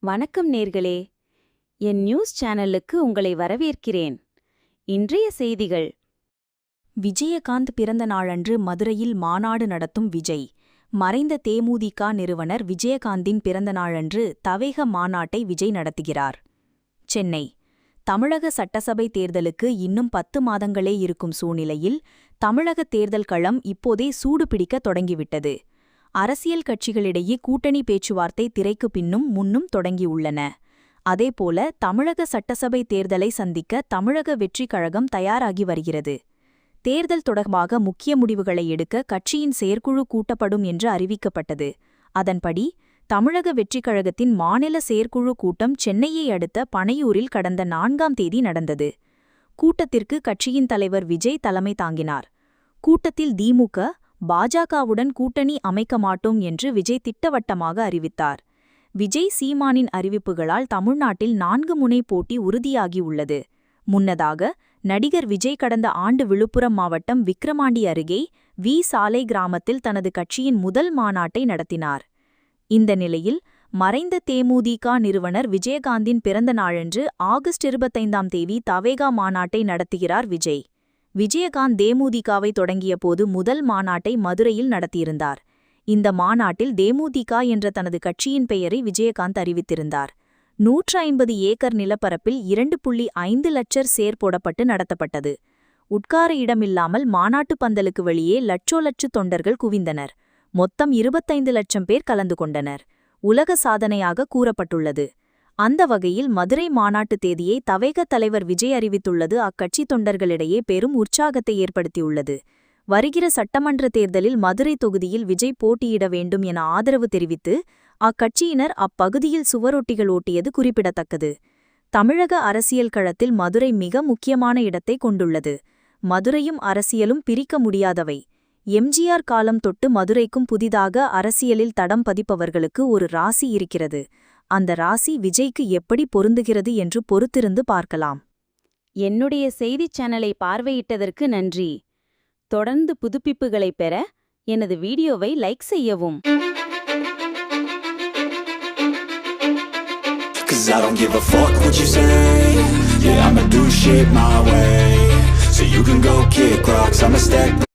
வணக்கம் நேர்களே. என் நியூஸ் சேனலுக்கு உங்களை வரவேற்கிறேன். இன்றைய செய்திகள். விஜயகாந்த் பிறந்த நாளன்று மதுரையில் மாநாடு நடத்தும் விஜய். மறைந்த தேமுதிக நிறுவனர் விஜயகாந்தின் பிறந்த நாளன்று தவேக மாநாட்டை விஜய் நடத்துகிறார். சென்னை. தமிழக சட்டசபை தேர்தலுக்கு இன்னும் பத்து மாதங்களே இருக்கும் சூழ்நிலையில் தமிழக தேர்தல் களம் இப்போதே சூடு பிடிக்க தொடங்கிவிட்டது. அரசியல் கட்சிகளிடையே கூட்டணி பேச்சுவார்த்தை திரைக்கு பின்னும் முன்னும் தொடங்கியுள்ளன. அதேபோல தமிழக சட்டசபை தேர்தலை சந்திக்க தமிழக வெற்றிக் கழகம் தயாராகி வருகிறது. தேர்தல் தொடர்பாக முக்கிய முடிவுகளை எடுக்க கட்சியின் செயற்குழு கூட்டப்படும் என்று அறிவிக்கப்பட்டது. அதன்படி தமிழக வெற்றிக் கழகத்தின் மாநில செயற்குழு கூட்டம் சென்னையை அடுத்த பனையூரில் கடந்த நான்காம் தேதி நடந்தது. கூட்டத்திற்கு கட்சியின் தலைவர் விஜய் தலைமை தாங்கினார். கூட்டத்தில் திமுக பாஜகவுடன் கூட்டணி அமைக்க மாட்டோம் என்று விஜய் திட்டவட்டமாக அறிவித்தார். விஜய் சீமானின் அறிவிப்புகளால் தமிழ்நாட்டில் நான்கு முனை போட்டி உறுதியாகியுள்ளது முன்னதாக நடிகர் விஜய் கடந்த ஆண்டு விழுப்புரம் மாவட்டம் விக்கிரமாண்டி அருகே வி. சாலை கிராமத்தில் தனது கட்சியின் முதல் மாநாட்டை நடத்தினார். இந்த நிலையில் மறைந்த தேமுதிக நிறுவனர் விஜயகாந்தின் பிறந்த நாளன்று ஆகஸ்ட் இருபத்தைந்தாம் தேதி தவேகா மாநாட்டை நடத்துகிறார் விஜய். விஜயகாந்த் தேமுதிகவை தொடங்கியபோது முதல் மாநாட்டை மதுரையில் நடத்தியிருந்தார். இந்த மாநாட்டில் தேமுதிக என்ற தனது கட்சியின் பெயரை விஜயகாந்த் அறிவித்திருந்தார். நூற்று ஐம்பது ஏக்கர் நிலப்பரப்பில் இரண்டு புள்ளி ஐந்து லட்சர் சேர் போடப்பட்டு நடத்தப்பட்டது. உட்கார இடமில்லாமல் மாநாட்டு பந்தலுக்கு வெளியே லட்சோ லட்ச தொண்டர்கள் குவிந்தனர். மொத்தம் இருபத்தைந்து லட்சம் பேர் கலந்து கொண்டனர். உலக சாதனையாக கூறப்பட்டுள்ளது. அந்த வகையில் மதுரை மாநாட்டு தேதியை தவேக தலைவர் விஜய் அறிவித்துள்ளது. அக்கட்சி தொண்டர்களிடையே பெரும் உற்சாகத்தை ஏற்படுத்தியுள்ளது. வருகிற சட்டமன்ற தேர்தலில் மதுரை தொகுதியில் விஜய் போட்டியிட வேண்டும் என ஆதரவு தெரிவித்து அக்கட்சியினர் அப்பகுதியில் சுவரொட்டிகள் ஓட்டியது குறிப்பிடத்தக்கது. தமிழக அரசியல் களத்தில் மதுரை மிக முக்கியமான இடத்தை கொண்டுள்ளது. மதுரையும் அரசியலும் பிரிக்க முடியாதவை. எம்ஜிஆர் காலம் தொட்டு மதுரைக்கும் புதிதாக அரசியலில் தடம் பதிப்பவர்களுக்கு ஒரு ராசி இருக்கிறது. அந்த ராசி விஜய்க்கு எப்படி பொருந்துகிறது என்று பொறுத்திருந்து பார்க்கலாம். என்னுடைய செய்திச் சேனலை பார்வையிட்டதற்கு நன்றி. தொடர்ந்து புதுப்பிப்புகளைப் பெற எனது வீடியோவை லைக் செய்யவும். Cause I don't give a fuck what you say. Yeah, I'ma do shit my way. So you can go kick rocks, I'ma stack